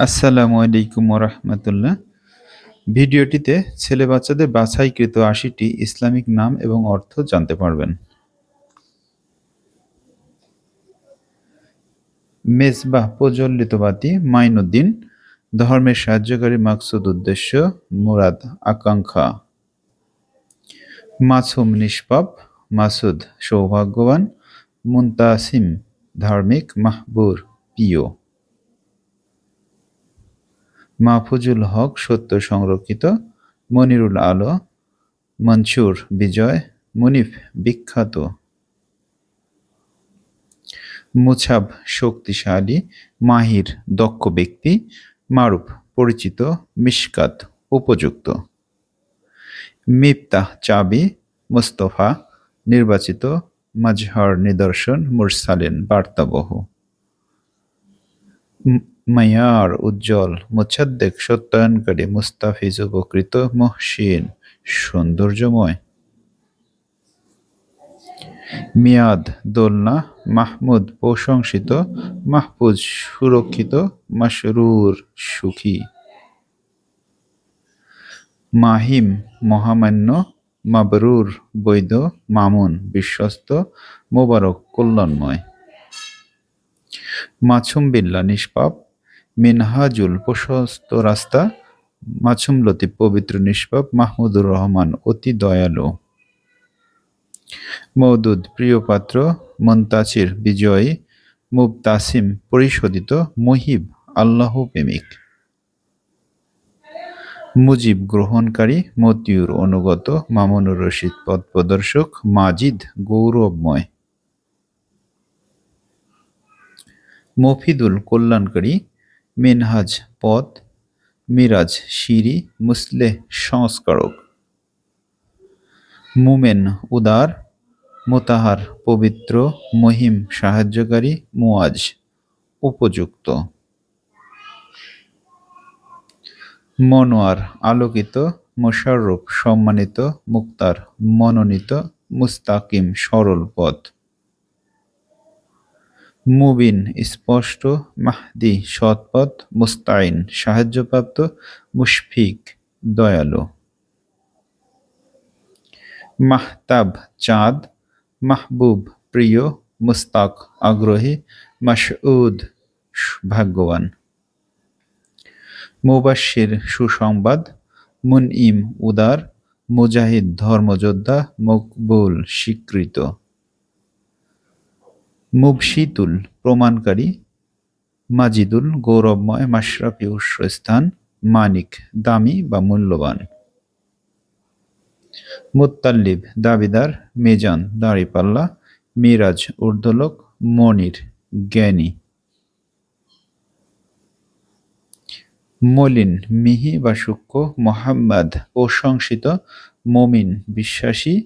আসসালামু আলাইকুম রহমতুল্লাহ ভিডিওটিতে ছেলে বাচ্চাদের বাছাইকৃত আশিটি ইসলামিক নাম এবং অর্থ জানতে পারবেন। মেজবাহ প্রজ্বলিত বাতি মাইনুদ্দিন, ধর্মের সাহায্যকারী মাকসুদ উদ্দেশ্য, মুরাদ আকাঙ্ক্ষা। মাসুম নিষ্পাপ, মাসুদ সৌভাগ্যবান, মুন্তাসিম ধার্মিক, মাহবুর, প্রিয়। মাহফুজুল হক সত্য সংরক্ষিত, মনিরুল আলো, মনসুর বিজয়, মুনিফ বিখ্যাত। মুছাব শক্তিশালী, মাহির দক্ষ ব্যক্তি, মারুফ পরিচিত, মিশকাত উপযুক্ত। মিফতাহ চাবি, মুস্তফা, নির্বাচিত, মাজহার নিদর্শন, মুরসালেন, বার্তাবহ। মায়ার, উজ্জ্বল মোচ্ছাদ্দেক সত্যায়নকারী, মুস্তাফিজ উপকৃত মহসিন, সৌন্দর্যময়। মিয়াদ, দোলনা, মাহমুদ, প্রশংসিত, মাহফুজ, সুরক্ষিত মাসরুর সুখী। মাহিম, মহামান্য, মাবরুর, বৈধ, মামুন, বিশ্বস্ত, মোবারক, কল্যাণময়। মাছুম বিল্লা নিষ্পাপ মিনহাজুল প্রশস্ত রাস্তা, মাছুম লতিফ পবিত্র নিষ্পাপ, মাহমুদুর রহমান অতি দয়ালু। মৌদুদ প্রিয়পাত্র মন্তাচির বিজয়ী, মুবতাসিম পরিশোধিত মহিব আল্লাহ প্রেমিক। মুজিব গ্রহণকারী মতিউর অনুগত মামুনুর রশিদ পদ প্রদর্শক মাজিদ গৌরবময়। মফিদুল কল্যাণকারী, মিনহাজ পথ মিরাজ শিরি, মুসলেহ সংস্কারক। মুমেন উদার, মোতাহার পবিত্র, মহিম সাহায্যকারী মুয়াজ উপযুক্ত। মনোয়ার আলোকিত, মোশাররফ সম্মানিত, মুক্তার মনোনীত, মুস্তাকিম সরল পথ মুবিন, স্পষ্ট, মাহদি, সৎপথ, মুস্তাইন, সাহায্যপ্রাপ্ত, মুশফিক, দয়ালু। মাহতাব, চাঁদ, মাহবুব, প্রিয়, মুস্তাক, আগ্রহী মাসউদ ভাগ্যবান। মুবাশির সুসংবাদ মুনইম উদার, মুজাহিদ, ধর্মযোদ্ধা, মকবুল, স্বীকৃত। মুবশিতুল প্রমাণকারী মাজিদুল গৌরবময় মাশরাফি উৎসস্থান মানিক, দামি বা মূল্যবান। মুত্তাল্লিব দাবিদার, মেজান দাঁড়িপাল্লা, মিরাজ ঊর্ধ্বলোক, মনির জ্ঞানী। মলিন মিহি বা সূক্ষ্ম, মোহাম্মদ প্রশংসিত মমিন বিশ্বাসী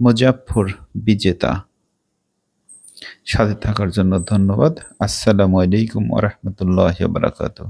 মুজাফর বিজেতা। সাথে থাকার জন্য ধন্যবাদ। আসসালামু আলাইকুম ওরহমতুল্লাহ বারাকাতু